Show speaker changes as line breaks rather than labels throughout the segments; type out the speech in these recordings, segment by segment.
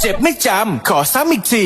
เจ็บไม่จำ ขอซ้ำอีกที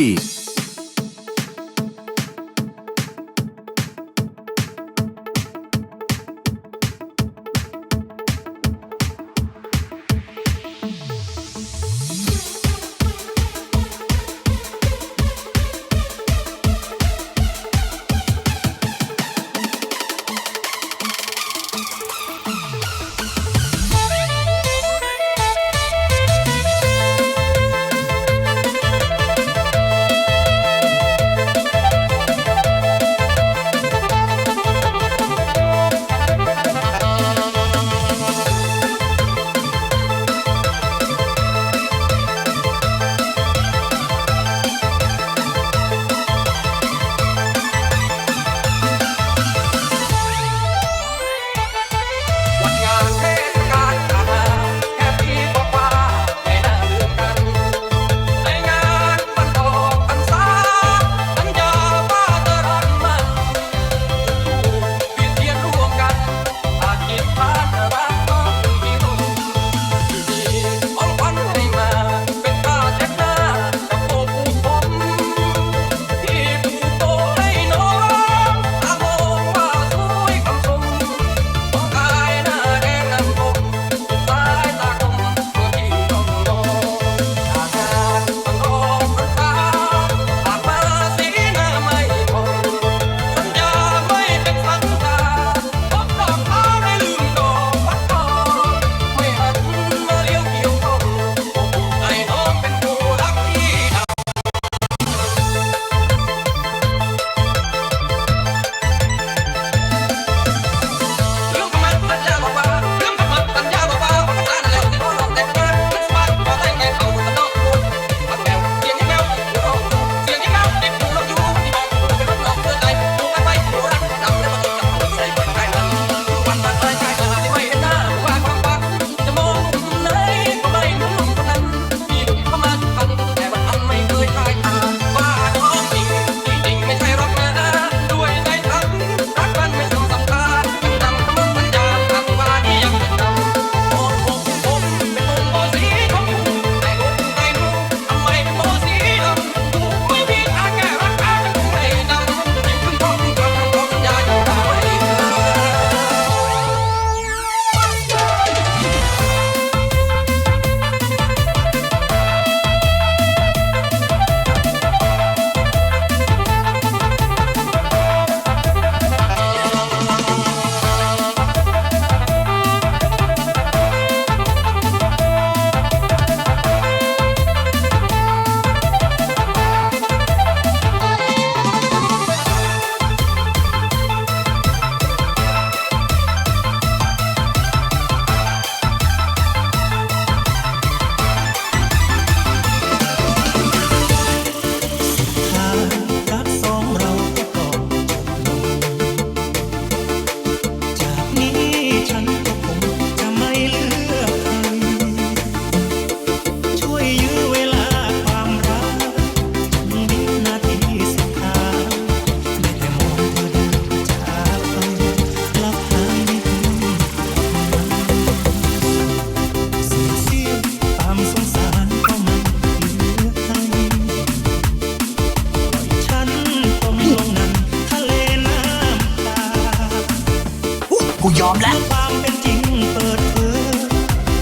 ยอมแล้วความเป็นจริงเปิดเผย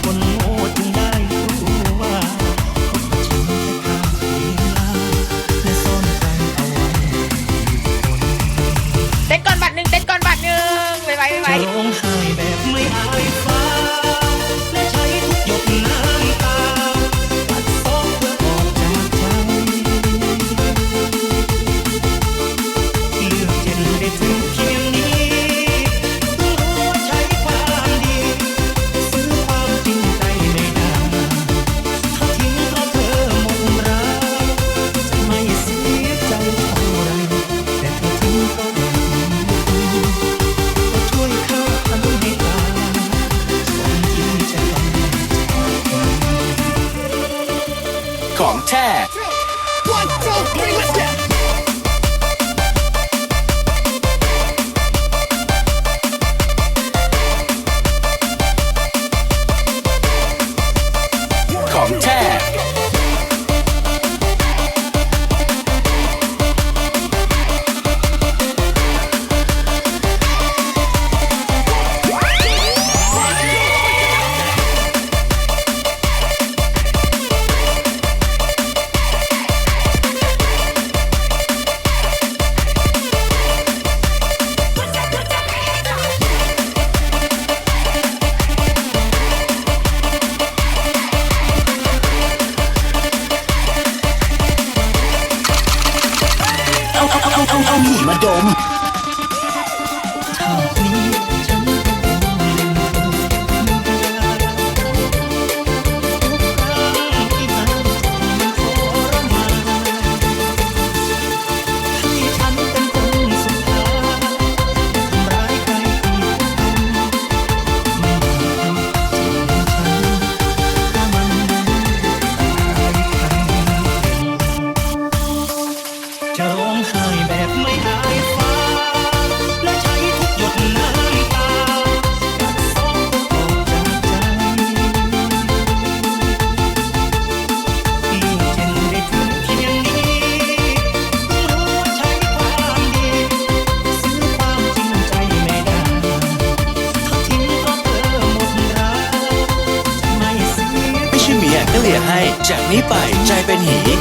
คนโง่จึงได้รู้ว่าคนจริงแค่ข้า
มเวลาและ
ซ่อ
นแฟนเอาไว้
เต้นก่อนบัตรหนึ่งเต้นก่อนบัตรหนึ่งไวไวไว
ไวจร้องไห้แบบไม่อาย ของแท้ One, two, three, let's go! Daddy.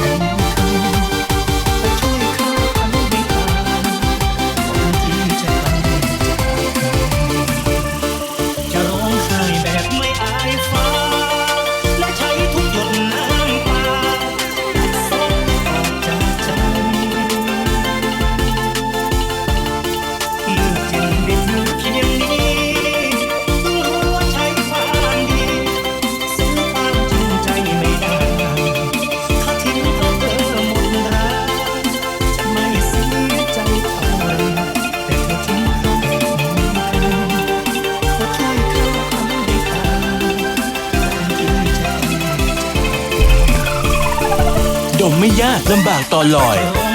ไม่ยาก
ลำบากตอลอย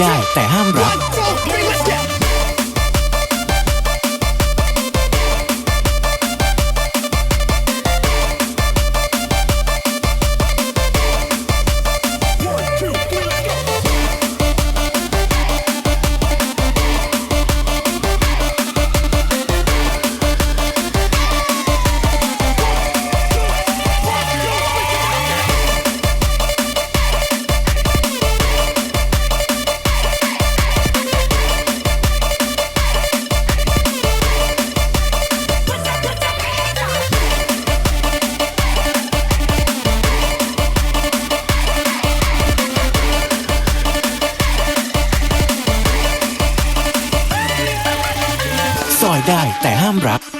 ได้แต่ห้ามรับ ควา
มรับ